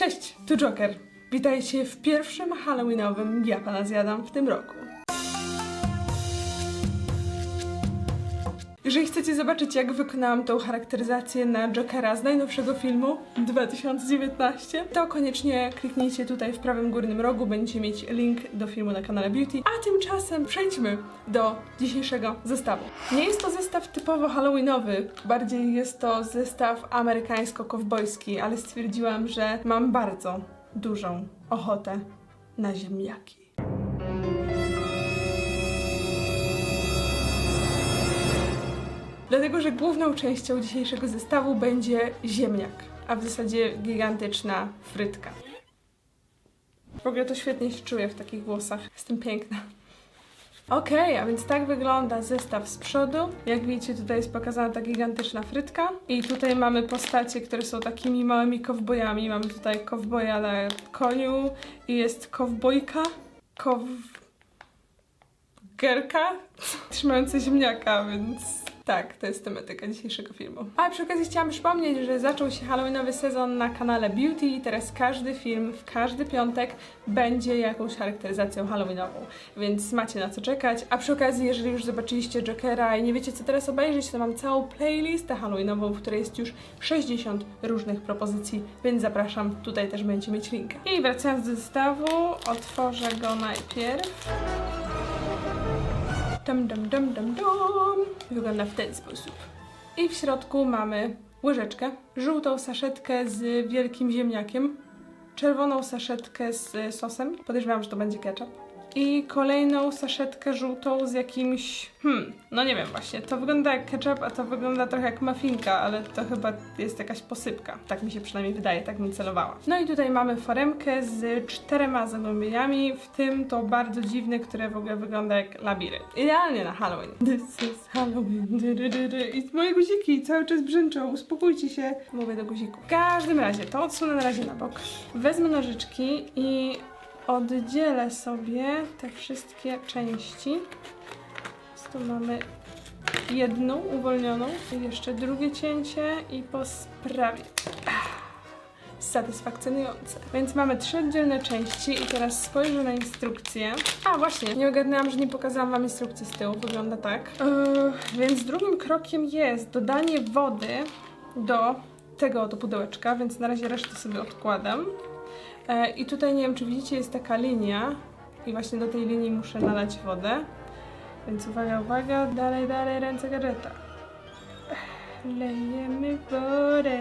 Cześć, tu Joker. Witajcie w pierwszym Halloweenowym Ja Pana Zjadam w tym roku. Jeżeli chcecie zobaczyć, jak wykonałam tą charakteryzację na Jokera z najnowszego filmu 2019, to koniecznie kliknijcie tutaj w prawym górnym rogu, będziecie mieć link do filmu na kanale Beauty. A tymczasem przejdźmy do dzisiejszego zestawu. Nie jest to zestaw typowo halloweenowy, bardziej jest to zestaw amerykańsko-kowbojski, ale stwierdziłam, że mam bardzo dużą ochotę na ziemniaki. Dlatego, że główną częścią dzisiejszego zestawu będzie ziemniak, a w zasadzie gigantyczna frytka. W ogóle to świetnie się czuję w takich włosach. Jestem piękna. Okej, a więc tak wygląda zestaw z przodu. Jak widzicie, tutaj jest pokazana ta gigantyczna frytka. I tutaj mamy postacie, które są takimi małymi kowbojami. Mamy tutaj kowboja na koniu i jest kowbojka. Kow... Gerka trzymająca ziemniaka, więc tak, to jest tematyka dzisiejszego filmu. A przy okazji chciałam przypomnieć, że zaczął się Halloweenowy sezon na kanale Beauty i teraz każdy film w każdy piątek będzie jakąś charakteryzacją Halloweenową, więc macie na co czekać. A przy okazji, jeżeli już zobaczyliście Jokera i nie wiecie co teraz obejrzeć, to mam całą playlistę Halloweenową, w której jest już 60 różnych propozycji, więc zapraszam, tutaj też będziecie mieć linkę. I wracając do zestawu, otworzę go najpierw. Dum, dum, dum, dum, dum. Wygląda w ten sposób. I w środku mamy łyżeczkę, żółtą saszetkę z wielkim ziemniakiem, czerwoną saszetkę z sosem, podejrzewam, że to będzie ketchup, i kolejną saszetkę żółtą z jakimś, hmm, no nie wiem właśnie, to wygląda jak ketchup, a to wygląda trochę jak muffinka, ale to chyba jest jakaś posypka. Tak mi się przynajmniej wydaje, tak mi celowała. No i tutaj mamy foremkę z czterema zagłębieniami, w tym to bardzo dziwne, które w ogóle wygląda jak labirynt. Idealnie na Halloween. This is Halloween. I moje guziki cały czas brzęczą, uspokójcie się. Mówię do guzików. W każdym razie, to odsunę na razie na bok. Wezmę nożyczki i oddzielę sobie te wszystkie części. Więc tu mamy jedną uwolnioną i jeszcze drugie cięcie i po sprawie. Satysfakcjonujące. Więc mamy trzy oddzielne części i teraz spojrzę na instrukcję. A właśnie, nie ogarnęłam, że nie pokazałam wam instrukcji z tyłu. Wygląda tak. Yy, więc drugim krokiem jest dodanie wody do tego oto pudełeczka, więc na razie resztę sobie odkładam. E, I tutaj nie wiem, czy widzicie, jest taka linia i właśnie do tej linii muszę nalać wodę. Więc uwaga, uwaga, dalej, dalej, ręce gadżeta. Lejemy wodę.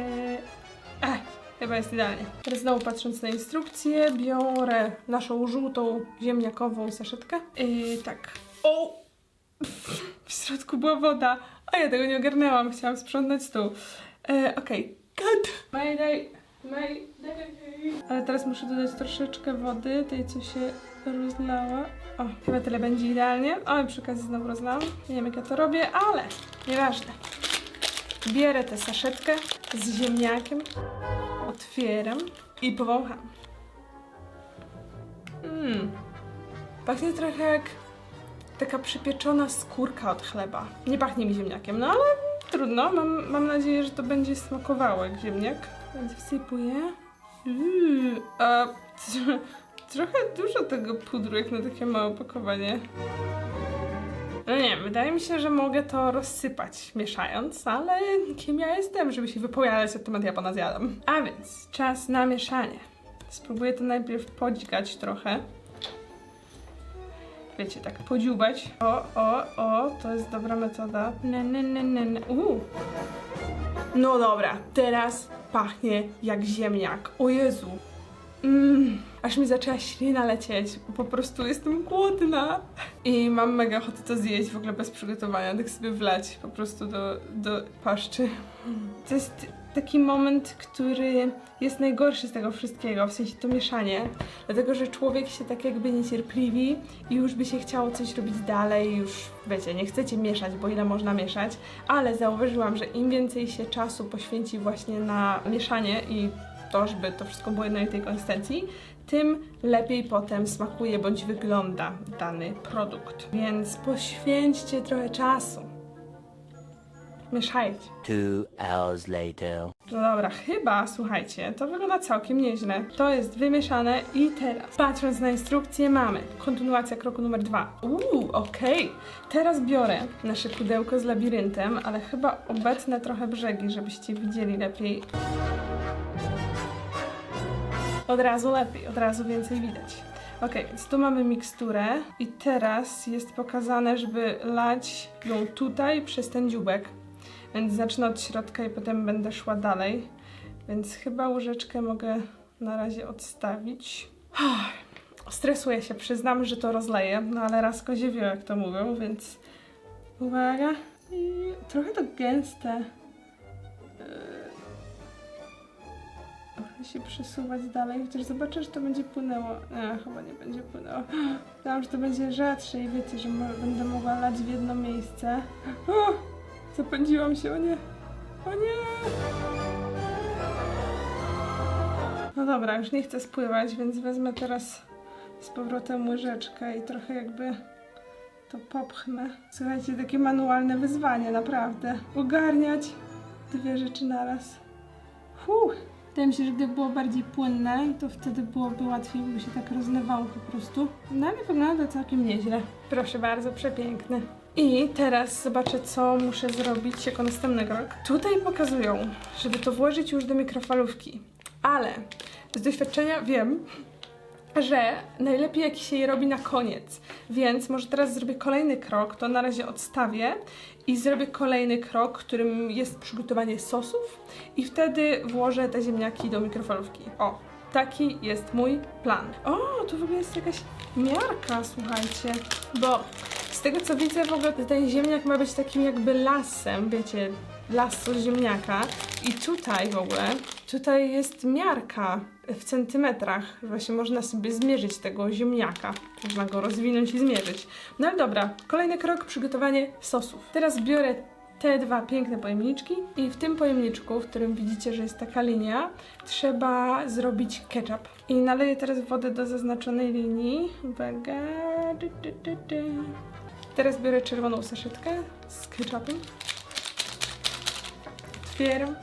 Ach, chyba jest idealnie. Teraz znowu patrząc na instrukcję, biorę naszą żółtą ziemniakową saszetkę. I tak. O! W środku była woda, a ja tego nie ogarnęłam, chciałam sprzątnąć stół. E, Okej, cut! Mayday, mayday. Ale teraz muszę dodać troszeczkę wody, tej co się rozlała. O, chyba tyle będzie idealnie. I przy okazji znowu rozlałam. Nie wiem jak ja to robię, ale nieważne. Bierę tę saszetkę z ziemniakiem, otwieram i powącham. Mmm. Pachnie trochę jak taka przypieczona skórka od chleba. Nie pachnie mi ziemniakiem, no ale trudno. Mam, mam nadzieję, że to będzie smakowało jak ziemniak. Więc wsypuję. Uuu, a tr- trochę dużo tego pudru jak na takie małe opakowanie. No nie, wydaje mi się, że mogę to rozsypać mieszając, ale kim ja jestem, żeby się wypowiadać na temat ja pana zjadam. A więc czas na mieszanie. Spróbuję to najpierw podźgać trochę. Wiecie, tak podziubać. O, o, o, to jest dobra metoda. Ne, ne, ne, ne, ne. Uuu. No dobra, teraz pachnie jak ziemniak. O Jezu. Mmm, aż mi zaczęła ślina lecieć. Po prostu jestem głodna. I mam mega ochotę to zjeść w ogóle bez przygotowania, tak sobie wlać po prostu do, do paszczy. To jest taki moment, który jest najgorszy z tego wszystkiego, w sensie to mieszanie. Dlatego, że człowiek się tak jakby niecierpliwi i już by się chciało coś robić dalej, już wiecie, nie chcecie mieszać, bo ile można mieszać, ale zauważyłam, że im więcej się czasu poświęci właśnie na mieszanie i to, żeby to wszystko było jednolitej konsystencji, tym lepiej potem smakuje bądź wygląda dany produkt. Więc poświęćcie trochę czasu. Mieszajcie. Two hours later. No dobra, chyba, słuchajcie, to wygląda całkiem nieźle. To jest wymieszane i teraz, patrząc na instrukcję, mamy kontynuacja kroku numer dwa. Uuu, okej. Teraz biorę nasze pudełko z labiryntem, ale chyba obetnę trochę brzegi, żebyście widzieli lepiej. Od razu lepiej, od razu więcej widać. Ok, więc tu mamy miksturę i teraz jest pokazane, żeby lać ją tutaj przez ten dziubek. Więc zacznę od środka i potem będę szła dalej. Więc chyba łyżeczkę mogę na razie odstawić. Stresuję się, przyznam, że to rozleję, no ale raz kozie wie, jak to mówią, więc uwaga. I trochę to gęste. Trochę się przesuwać dalej, chociaż zobaczę, że to będzie płynęło. Nie, chyba nie będzie płynęło. Myślałam, że to będzie rzadsze i wiecie, że będę mogła lać w jedno miejsce. Zapędziłam się, o nie! O nie! No dobra, już nie chcę spływać, więc wezmę teraz z powrotem łyżeczkę i trochę jakby to popchnę. Słuchajcie, takie manualne wyzwanie, naprawdę. Ogarniać dwie rzeczy naraz. Fuh. Wydaje mi się, że gdyby było bardziej płynne, to wtedy byłoby łatwiej, by się tak rozlewało po prostu. No ale wygląda całkiem nieźle. Proszę bardzo, przepiękny. I teraz zobaczę, co muszę zrobić jako następny krok. Tutaj pokazują, żeby to włożyć już do mikrofalówki. Ale z doświadczenia wiem, że najlepiej jak się je robi na koniec. Więc może teraz zrobię kolejny krok, to na razie odstawię i zrobię kolejny krok, którym jest przygotowanie sosów i wtedy włożę te ziemniaki do mikrofalówki. O, taki jest mój plan. O, tu w ogóle jest jakaś miarka, słuchajcie, bo z tego co widzę w ogóle ten ziemniak ma być takim jakby lasem, wiecie, las ziemniaka i tutaj w ogóle, tutaj jest miarka w centymetrach, właśnie można sobie zmierzyć tego ziemniaka. Można go rozwinąć i zmierzyć. No ale dobra, kolejny krok, przygotowanie sosów. Teraz biorę te dwa piękne pojemniczki i w tym pojemniczku, w którym widzicie, że jest taka linia, trzeba zrobić ketchup. I naleję teraz wodę do zaznaczonej linii. Uwaga. Du, du, du, du. Teraz biorę czerwoną saszetkę z ketchupem. Otwieram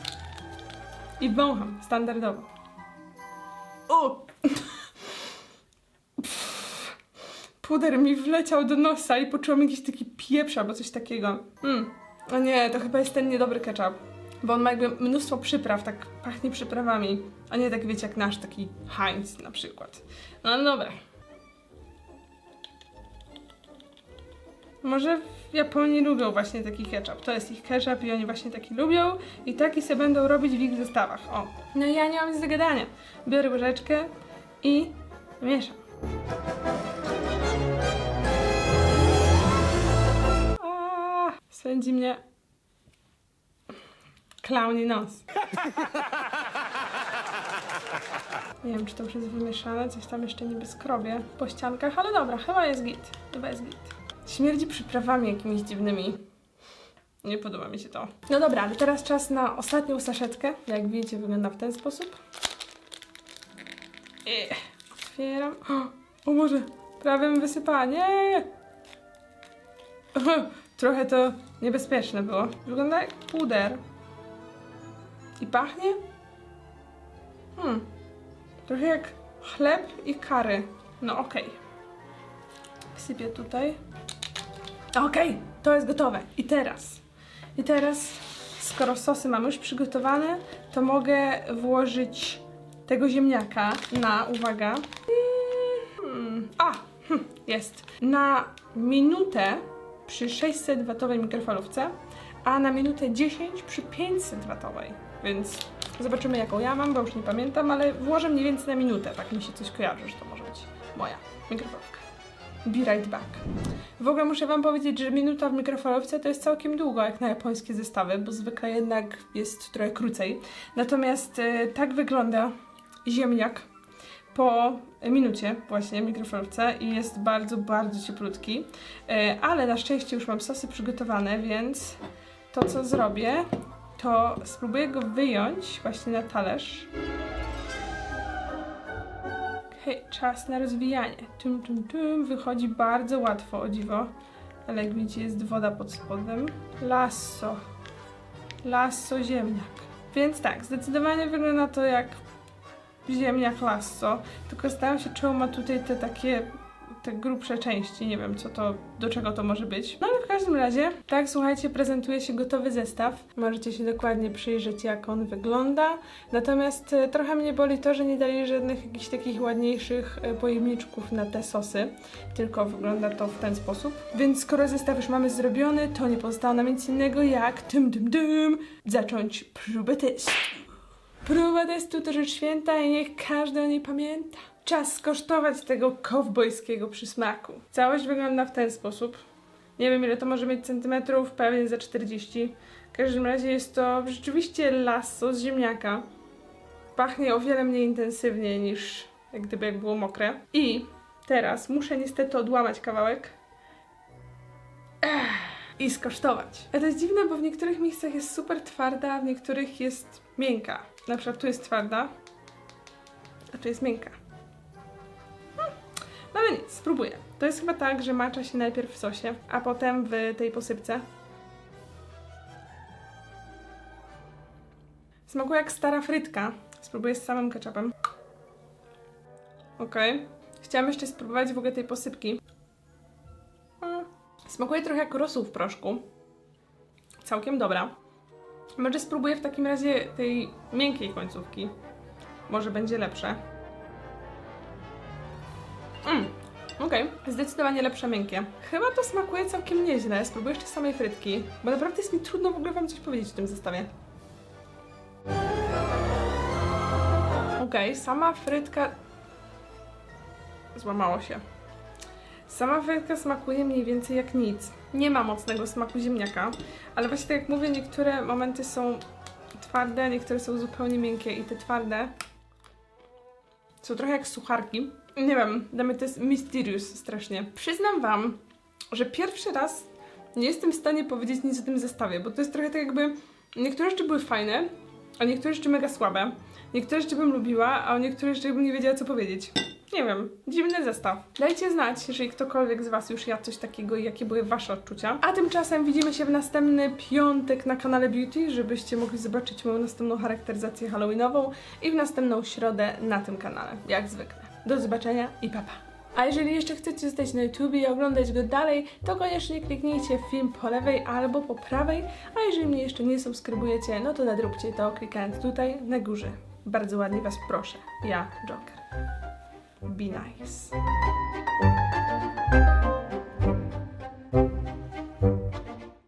i wącham standardowo. O! Puder mi wleciał do nosa i poczułam jakiś taki pieprz albo coś takiego. Mm. O nie, to chyba jest ten niedobry ketchup. Bo on ma jakby mnóstwo przypraw, tak pachnie przyprawami. A nie tak wiecie jak nasz, taki Heinz na przykład. No ale dobra. Może w Japonii lubią właśnie taki ketchup. To jest ich ketchup i oni właśnie taki lubią i taki sobie będą robić w ich zestawach. O. No i ja nie mam nic do gadania. Biorę łyżeczkę i mieszam. A, Swędzi mnie klauni nos. Nie wiem, czy to już jest wymieszane, coś tam jeszcze niby skrobie po ściankach, ale dobra, chyba jest git. Chyba jest git. Śmierdzi przyprawami jakimiś dziwnymi. Nie podoba mi się to. No dobra, ale teraz czas na ostatnią saszetkę. Jak widzicie, wygląda w ten sposób. Ech, Otwieram. O, Boże, prawie mi wysypała. Nie! Trochę to niebezpieczne było. Wygląda jak puder. I pachnie? Hmm. Trochę jak chleb i kary. No okej. Wsypię tutaj. Okej, to jest gotowe. I teraz. I teraz, skoro sosy mamy już przygotowane, to mogę włożyć tego ziemniaka na, uwaga, Hmm, a, hm, jest. Na minutę przy 600 watowej mikrofalówce, a na minutę 10 przy 500 watowej. Więc zobaczymy jaką ja mam, bo już nie pamiętam, ale włożę mniej więcej na minutę. Tak mi się coś kojarzy, że to może być moja mikrofalówka. Be right back. W ogóle muszę Wam powiedzieć, że minuta w mikrofalówce to jest całkiem długo, jak na japońskie zestawy, bo zwykle jednak jest trochę krócej. Natomiast e, tak wygląda ziemniak po minucie właśnie w mikrofalówce i jest bardzo, bardzo cieplutki. E, Ale na szczęście już mam sosy przygotowane, więc to co zrobię, to spróbuję go wyjąć właśnie na talerz. Okej, czas na rozwijanie. Tum, tum, tum. Wychodzi bardzo łatwo, o dziwo. Ale jak widzicie, jest woda pod spodem. Lasso. lasso ziemniak. Więc tak, zdecydowanie wygląda to jak ziemniak lasso, tylko staram się, czemu ma tutaj te takie te grubsze części, nie wiem co to, do czego to może być. No ale w każdym razie, tak słuchajcie, prezentuje się gotowy zestaw. Możecie się dokładnie przyjrzeć jak on wygląda. Natomiast e, trochę mnie boli to, że nie dali żadnych jakichś takich ładniejszych e, pojemniczków na te sosy, tylko wygląda to w ten sposób. Więc skoro zestaw już mamy zrobiony, to nie pozostało nam nic innego jak tym, tym, tym, zacząć próbę testu. Próba testu to rzecz święta i niech każdy o niej pamięta. Czas skosztować tego kowbojskiego przysmaku. Całość wygląda w ten sposób. Nie wiem ile to może mieć centymetrów, pewnie za 40. W każdym razie jest to rzeczywiście lasso z ziemniaka. Pachnie o wiele mniej intensywnie niż jak gdyby jak było mokre. I teraz muszę niestety odłamać kawałek. I skosztować. A to jest dziwne, bo w niektórych miejscach jest super twarda, a w niektórych jest miękka. Na przykład tu jest twarda, a tu jest miękka. Hmm. No ale nic, spróbuję. To jest chyba tak, że macza się najpierw w sosie, a potem w tej posypce. Smakuje jak stara frytka. Spróbuję z samym ketchupem. Okej. Chciałam jeszcze spróbować w ogóle tej posypki. Smakuje trochę jak rosół w proszku. Całkiem dobra. Może spróbuję w takim razie tej miękkiej końcówki. Może będzie lepsze. Mm, okej. Zdecydowanie lepsze miękkie. Chyba to smakuje całkiem nieźle. Spróbuję jeszcze samej frytki, bo naprawdę jest mi trudno w ogóle wam coś powiedzieć w tym zestawie. Okej, sama frytka... Złamało się. Sama frytka smakuje mniej więcej jak nic. Nie ma mocnego smaku ziemniaka, ale właśnie tak jak mówię, niektóre momenty są twarde, niektóre są zupełnie miękkie i te twarde są trochę jak sucharki. Nie wiem, dla mnie to jest mysterious strasznie. Przyznam wam, że pierwszy raz nie jestem w stanie powiedzieć nic o tym zestawie, bo to jest trochę tak jakby niektóre rzeczy były fajne, a niektóre rzeczy mega słabe. Niektóre rzeczy bym lubiła, a o niektórych rzeczach bym nie wiedziała co powiedzieć. Nie wiem, dziwny zestaw. Dajcie znać, jeżeli ktokolwiek z Was już jadł coś takiego i jakie były Wasze odczucia. A tymczasem widzimy się w następny piątek na kanale Beauty, żebyście mogli zobaczyć moją następną charakteryzację halloweenową i w następną środę na tym kanale, jak zwykle. Do zobaczenia i pa pa! A jeżeli jeszcze chcecie zostać na YouTube i oglądać go dalej, to koniecznie kliknijcie film po lewej albo po prawej, a jeżeli mnie jeszcze nie subskrybujecie, no to nadróbcie to klikając tutaj na górze. Bardzo ładnie Was proszę. Ja, Joker. Be nice.